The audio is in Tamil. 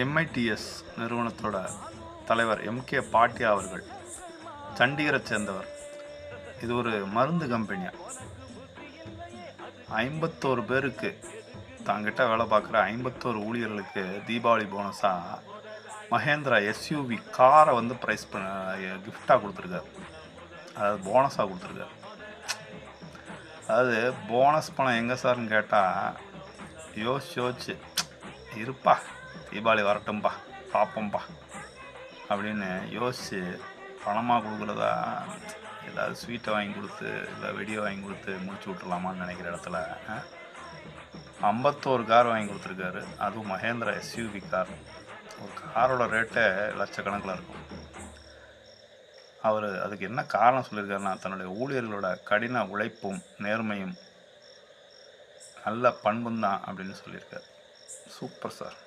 எம்ஐடிஎஸ் நிறுவனத்தோட தலைவர் எம்கே பாட்டியா அவர்கள் சண்டிகரை சேர்ந்தவர். இது ஒரு மருந்து கம்பெனியா? ஐம்பத்தோரு பேருக்கு தாங்கிட்ட வேலை பார்க்குற ஐம்பத்தோரு ஊழியர்களுக்கு தீபாவளி போனஸாக மகேந்திரா எஸ்யூவி காரை வந்து ப்ரைஸ் பண்ண கிஃப்டாக கொடுத்துருக்காரு. அதாவது போனஸாக கொடுத்துருக்காரு. அதாவது போனஸ் பணம் எங்கே சார்னு கேட்டால் யோசிச்சு யோசிச்சு இருப்பா. தீபாவளி வரட்டும்பா பார்ப்போம்பா அப்படின்னு யோசிச்சு பணமாக கொடுக்குறதா ஏதாவது ஸ்வீட்டை வாங்கி கொடுத்து இல்லை வெடியை வாங்கி கொடுத்து முடிச்சு விட்றலாமான்னு நினைக்கிற இடத்துல ஐம்பத்தோரு கார் வாங்கி கொடுத்துருக்காரு. அதுவும் மகேந்திரா எஸ்யூவி கார். ஒரு காரோட ரேட்டே லட்சக்கணக்கில் இருக்கும். அவர் அதுக்கு என்ன காரணம் சொல்லியிருக்காருன்னா தன்னுடைய ஊழியர்களோட கடின உழைப்பும் நேர்மையும் நல்ல பண்பும் தான் அப்படின்னு சொல்லியிருக்காரு. Super sir.